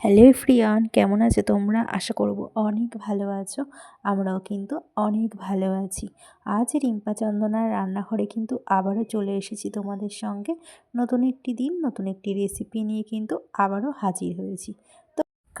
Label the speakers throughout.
Speaker 1: Hello ফ্রিয়ান কেমন আছে তোমরা? আশা করব অনেক ভালো আছো। আমরাও কিন্তু অনেক ভালো আছি। আজ রিম্পা চন্দনার রান্নাঘরে কিন্তু আবারও চলে এসেছি তোমাদের সঙ্গে। নতুন একটি দিন, নতুন একটি রেসিপি নিয়ে কিন্তু আবারও হাজির হয়েছি।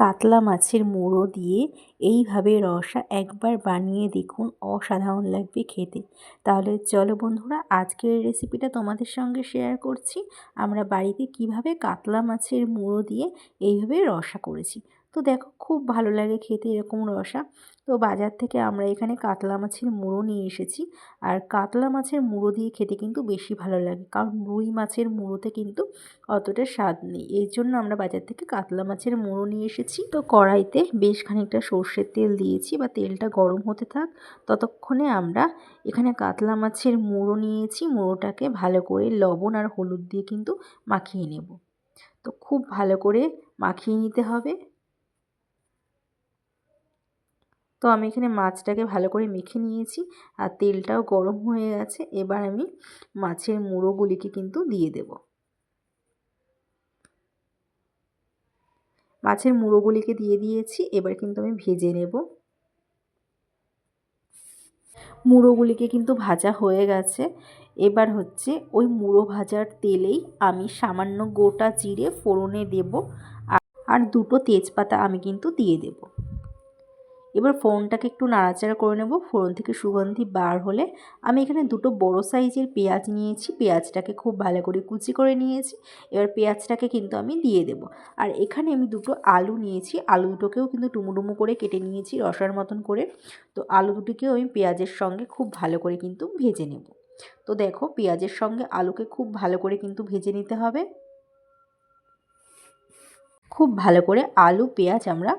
Speaker 1: কাতলা মাছের মুড়ো দিয়ে এইভাবে রসা একবার বানিয়ে দেখুন, অসাধারণ লাগবে খেতে। তাহলে চলো বন্ধুরা, আজকের রেসিপিটা তোমাদের সঙ্গে শেয়ার করছি। আমরা বাড়িতে কীভাবে কাতলা মাছের মুড়ো দিয়ে এইভাবে রসা করেছি। তো দেখো খুব ভালো লাগে খেতে এরকম রসা। তো বাজার থেকে আমরা এখানে কাতলা মাছের মুড়ো নিয়ে এসেছি। আর কাতলা মাছের মুড়ো দিয়ে খেতে কিন্তু বেশি ভালো লাগে। কারণ রুই মাছের মুড়োতে কিন্তু অতটা স্বাদ নেই। এই জন্য আমরা বাজার থেকে কাতলা মাছের মুড়ো নিয়ে এসেছি। তো কড়াইতে বেশ খানিকটা সর্ষের তেল দিয়েছি বা তেলটা গরম হতে থাক, ততক্ষণে আমরা এখানে কাতলা মাছের মুড়ো নিয়েছি। মুড়োটাকে ভালো করে লবণ আর হলুদ দিয়ে কিন্তু মাখিয়ে নেব। তো খুব ভালো করে মাখিয়ে নিতে হবে। তো আমি এখানে মাছটাকে ভালো করে মেখে নিয়েছি আর তেলটাও গরম হয়ে গেছে। এবার আমি মাছের মুড়োগুলিকে কিন্তু দিয়ে দেব। মাছের মুড়োগুলিকে দিয়ে দিয়েছি, এবার কিন্তু আমি ভেজে নেব। মুড়োগুলিকে কিন্তু ভাজা হয়ে গেছে। এবার হচ্ছে ওই মুড়ো ভাজার তেলেই আমি সামান্য গোটা জিরে ফোড়নে দেব আর দুটো তেজপাতা আমি কিন্তু দিয়ে দেবো। এবার ফোড়নটাকে একটু নাড়াচাড়া করে নেব। ফোড়ন থেকে সুগন্ধি বার হলে আমি এখানে দুটো বড় সাইজের পেঁয়াজ নিয়েছি। পেঁয়াজটাকে খুব ভালো করে কুচি করে নিয়েছি। এবার পেঁয়াজটাকে কিন্তু আমি দিয়ে দেব। আর এখানে আমি দুটো আলু নিয়েছি। আলু দুটোকেও কিন্তু টুমুডুমু করে কেটে নিয়েছি রসার মতন করে। তো আলু দুটিকেও আমি পেঁয়াজের সঙ্গে খুব ভালো করে কিন্তু ভেজে নেব। তো দেখো পেঁয়াজের সঙ্গে আলুকে খুব ভালো করে কিন্তু ভেজে নিতে হবে। খুব ভালো করে আলু, পেঁয়াজ আমরা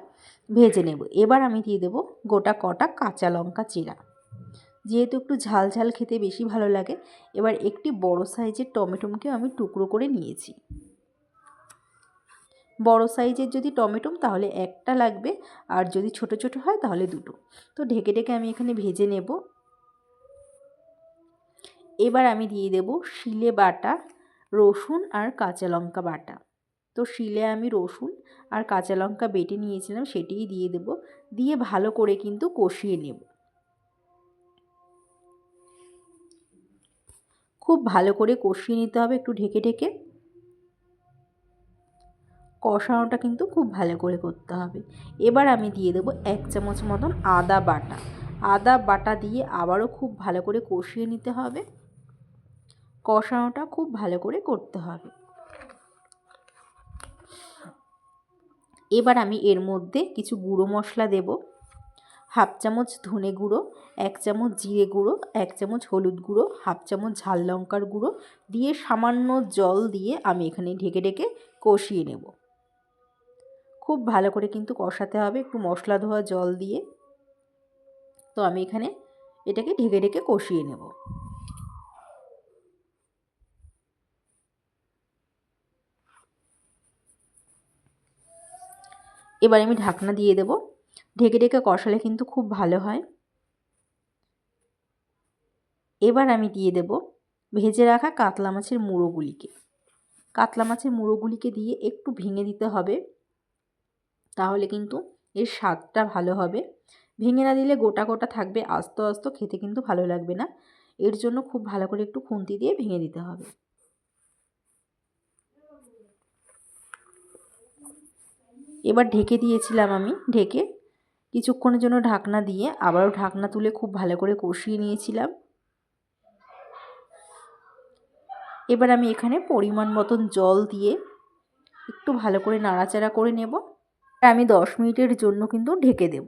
Speaker 1: ভেজে নেব। এবার আমি দিয়ে দেবো গোটা কটা কাঁচা লঙ্কা চিরা। যেহেতু একটু ঝাল ঝাল খেতে বেশি ভালো লাগে, এবার একটি বড় সাইজের টমেটোমকে আমি টুকরো করে নিয়েছি। বড় সাইজের যদি টমেটোম, তাহলে একটা লাগবে, আর যদি ছোট ছোট হয়, তাহলে দুটো। তো ঢেকে ঢেকে আমি এখানে ভেজে নেব। এবার আমি দিয়ে দেব শিলে বাটা, রসুন আর কাঁচা লঙ্কা বাটা। তো শিলে আমি রসুন আর কাঁচা লঙ্কা বেটে নিয়েছিলাম, সেটিই দিয়ে দেব। দিয়ে ভালো করে কিন্তু কষিয়ে নেব। খুব ভালো করে কষিয়ে নিতে হবে একটু ঢেকে ঢেকে। কষানোটা কিন্তু খুব ভালো করে করতে হবে। এবার আমি দিয়ে দেবো এক চামচ মতন আদা বাটা। আদা বাটা দিয়ে আবারও খুব ভালো করে কষিয়ে নিতে হবে। কষানোটা খুব ভালো করে করতে হবে। এবার আমি এর মধ্যে কিছু গুঁড়ো মশলা দেব। হাফ চামচ ধনে গুঁড়ো, এক চামচ জিরে গুঁড়ো, এক চামচ হলুদ গুঁড়ো, হাফ চামচ ঝাল লঙ্কার গুঁড়ো দিয়ে সামান্য জল দিয়ে আমি এখানে ঢেকে ঢেকে কষিয়ে নেব। খুব ভালো করে কিন্তু কষাতে হবে, একটু মশলা ধোয়া জল দিয়ে। তো আমি এখানে এটাকে ঢেকে ঢেকে কষিয়ে নেব। এবার আমি ঢাকনা দিয়ে দেব। ঢেকে ঢেকে কষালে কিন্তু খুব ভালো হয়। এবার আমি দিয়ে দেব ভেজে রাখা কাতলা মাছের মুড়োগুলিকে। কাতলা মাছের মুড়োগুলিকে দিয়ে একটু ভেঙে দিতে হবে। তাহলে কিন্তু এর স্বাদটা ভালো হবে। ভেঙে না দিলে গোটা গোটা থাকবে, আস্ত আস্ত, খেতে কিন্তু ভালো লাগবে না। এর জন্য খুব ভালো করে একটু খুন্তি দিয়ে ভেঙে দিতে হবে। এবার ঢেকে দিয়েছিলাম আমি, ঢেকে। কিছুক্ষণের জন্য ঢাকনা দিয়ে আবারও ঢাকনা তুলে খুব ভালো করে কষিয়ে নিয়েছিলাম। এবার আমি এখানে পরিমাণ মতন জল দিয়ে একটু ভালো করে নাড়াচাড়া করে নেব। আমি দশ মিনিটের জন্য কিন্তু ঢেকে দেব।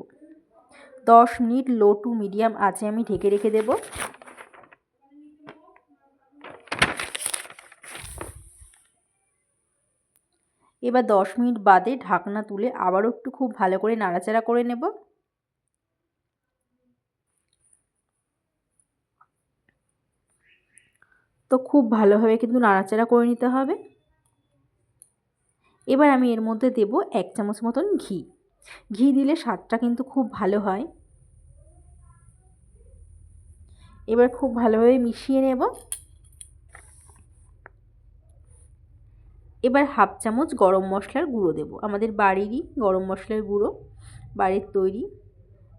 Speaker 1: দশ মিনিট লো টু মিডিয়াম আছে আমি ঢেকে রেখে দেব। এবার দশ মিনিট বাদে ঢাকনা তুলে আবারও একটু খুব ভালো করে নাড়াচাড়া করে নেব। তো খুব ভালোভাবে কিন্তু নাড়াচাড়া করে নিতে হবে। এবার আমি এর মধ্যে দেব এক চামচ মতন ঘি। ঘি দিলে স্বাদটা কিন্তু খুব ভালো হয়। এবার খুব ভালোভাবে মিশিয়ে নেব। এবার হাফ চামচ গরম মশলার গুঁড়ো দেব। আমাদের বাড়িরই গরম মশলার গুঁড়ো, বাড়ির তৈরি।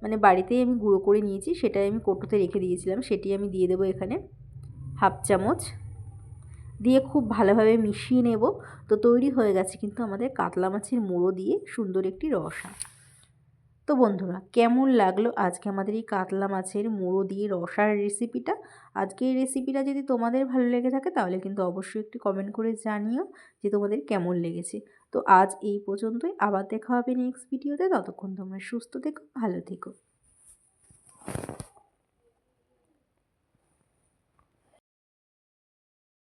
Speaker 1: মানে বাড়িতেই আমি গুঁড়ো করে নিয়েছি, সেটাই আমি কোটোতে রেখে দিয়েছিলাম, সেটি আমি দিয়ে দেবো এখানে হাফ চামচ। দিয়ে খুব ভালোভাবে মিশিয়ে নেব। তো তৈরি হয়ে গেছে কিন্তু আমাদের কাতলা মাছের মুড়ো দিয়ে সুন্দর একটি রসা। তো বন্ধুরা, কেমন লাগল আজকে আমাদের এই কাতলা মাছের মুড়ো দিয়ে রসার রেসিপিটা আজকে এই রেসিপিটা যদি তোমাদের ভালো লেগে থাকে, তাহলে কিন্তু অবশ্যই একটি কমেন্ট করে জানিও যে তোমাদের কেমন লেগেছে। তো আজ এই পর্যন্তই, আবার দেখা হবে নেক্সট ভিডিওতে ততক্ষণ তোমরা সুস্থ থেকো, ভালো থেকো।